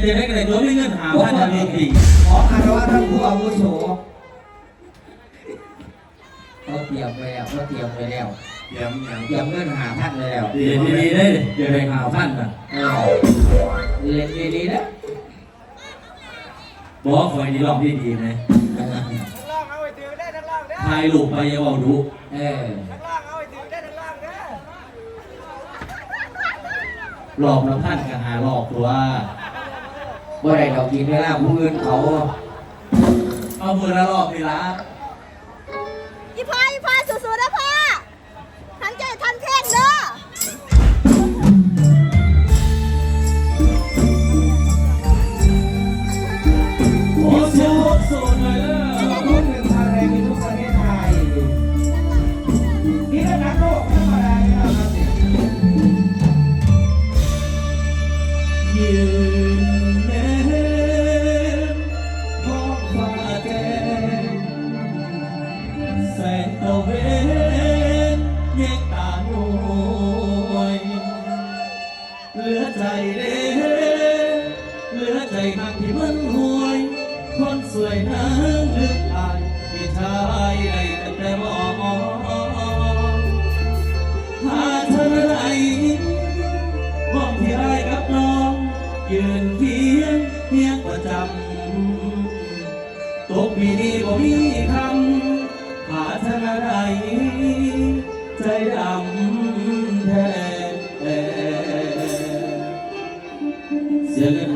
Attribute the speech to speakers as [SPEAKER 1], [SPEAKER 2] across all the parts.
[SPEAKER 1] เป็นเด็กเลยตัวไม่เงินหาพันทำเองดี
[SPEAKER 2] ขอคารวะท่านผู้อาวุโสเขาเตรียมไว้แล้วเขาเตรียมไว้แล้ว
[SPEAKER 3] เยี่ยมเยี่ยม
[SPEAKER 2] เตรียมเงินหาพันไว้แล้ว
[SPEAKER 1] ดีดีๆเลยอย่าไปหาพันนะ
[SPEAKER 2] เออเรียนดีๆนะ
[SPEAKER 1] บอกคอยดีลองที่ดีไหม
[SPEAKER 2] เออ
[SPEAKER 4] นักล่างเอาไปถือได้นักล่างเด้อ
[SPEAKER 1] ทายลูกไปอย่าบอกดู
[SPEAKER 2] เออ
[SPEAKER 4] นักล่างเอาไปถือได้นักล่างเด้อ
[SPEAKER 1] หลอกละพันกับหาหลอกตัว
[SPEAKER 2] บ่ได้ดอกกินเวลาผู้อื่นเขา
[SPEAKER 1] เอามือละรอบเวลา
[SPEAKER 5] อีพ่ออีพ่อ เห
[SPEAKER 1] ลือใจหักที่มันห่วย คนสวยนั้นลึกอายที่ชายได้ตั้งแต่มองหาเธอไหนมองที่ไรกับน้อง ยืนเคียงเพียงประจำตกปีนี้บ่มีคำหาทางอไรใจดำแท้เ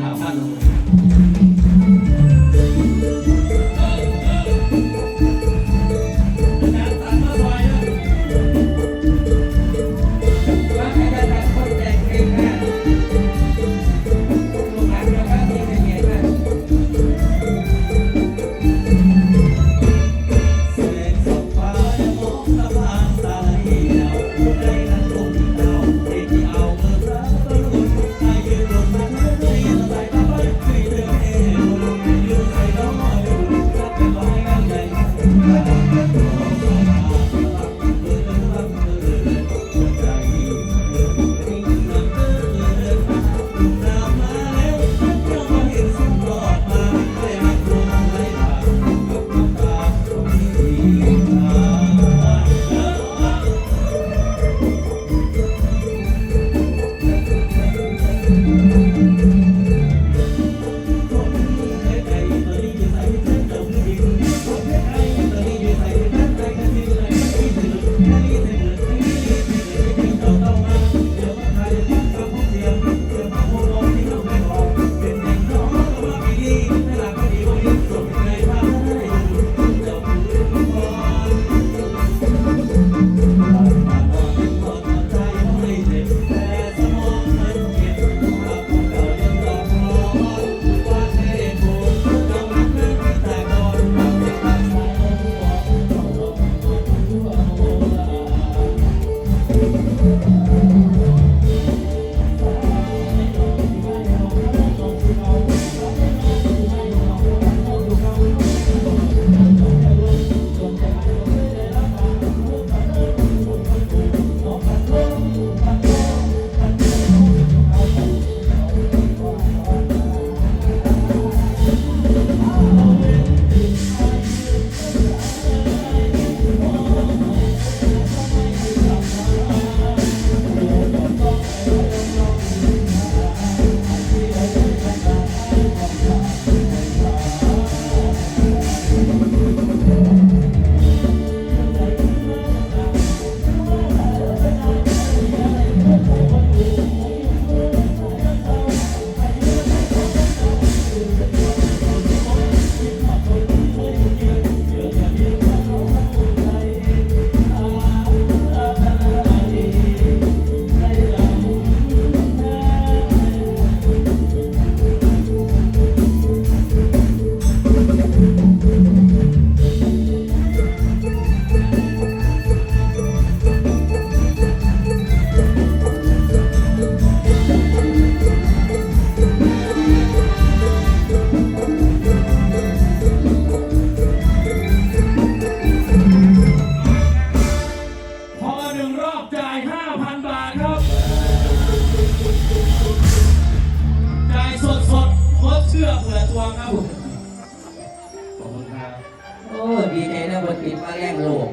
[SPEAKER 1] แรง
[SPEAKER 2] โลก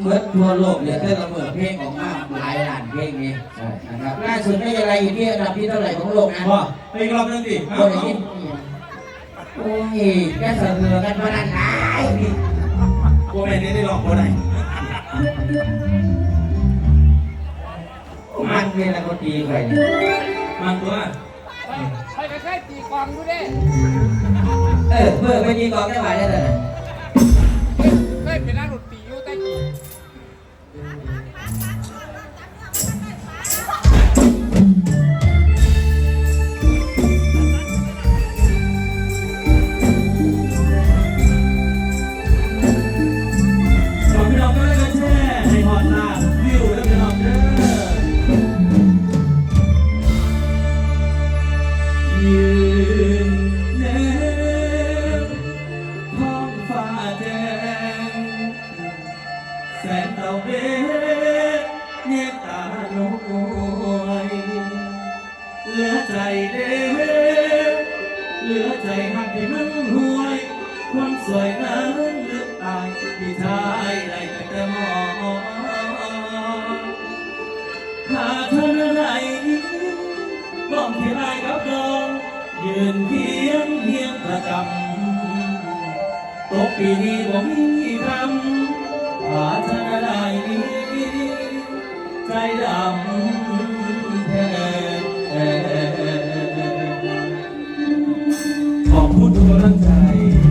[SPEAKER 2] เมื่อทั่วโลกเนี่ยได้ระเบิดเพลงออกมาหลายล้านเพลงนี้นะครับล่าสุดไม่อะไรอยู่ที่อันดับที่เท่าไหร่ของโลกนะ
[SPEAKER 1] ว่าไปอีกรอบนึงดิ
[SPEAKER 2] โอ้ยยินโอ้ยแค่เสนอกันมานั้นไอ้นี่
[SPEAKER 1] กูแม่นี่ได้ลองกูได้
[SPEAKER 2] มันเป็นอะไรก็ตีไป
[SPEAKER 1] มันตัว
[SPEAKER 4] ไปกระแค่ตีกองดูดิ
[SPEAKER 2] เออเพื่อไปยิงกองได้ไหวได้เลย
[SPEAKER 4] ใจ
[SPEAKER 1] เด้อเหลือใจหักที่มันห่วย คนสวยนั้นเลือกตายที่ชายได้แต่มองถ้าเธอไหนบ้องที่ไรกับดองยืนเพียงเพียงประจำตกปีนี้บ่มีคำถ้าเธอไหนใจดำำลังใจ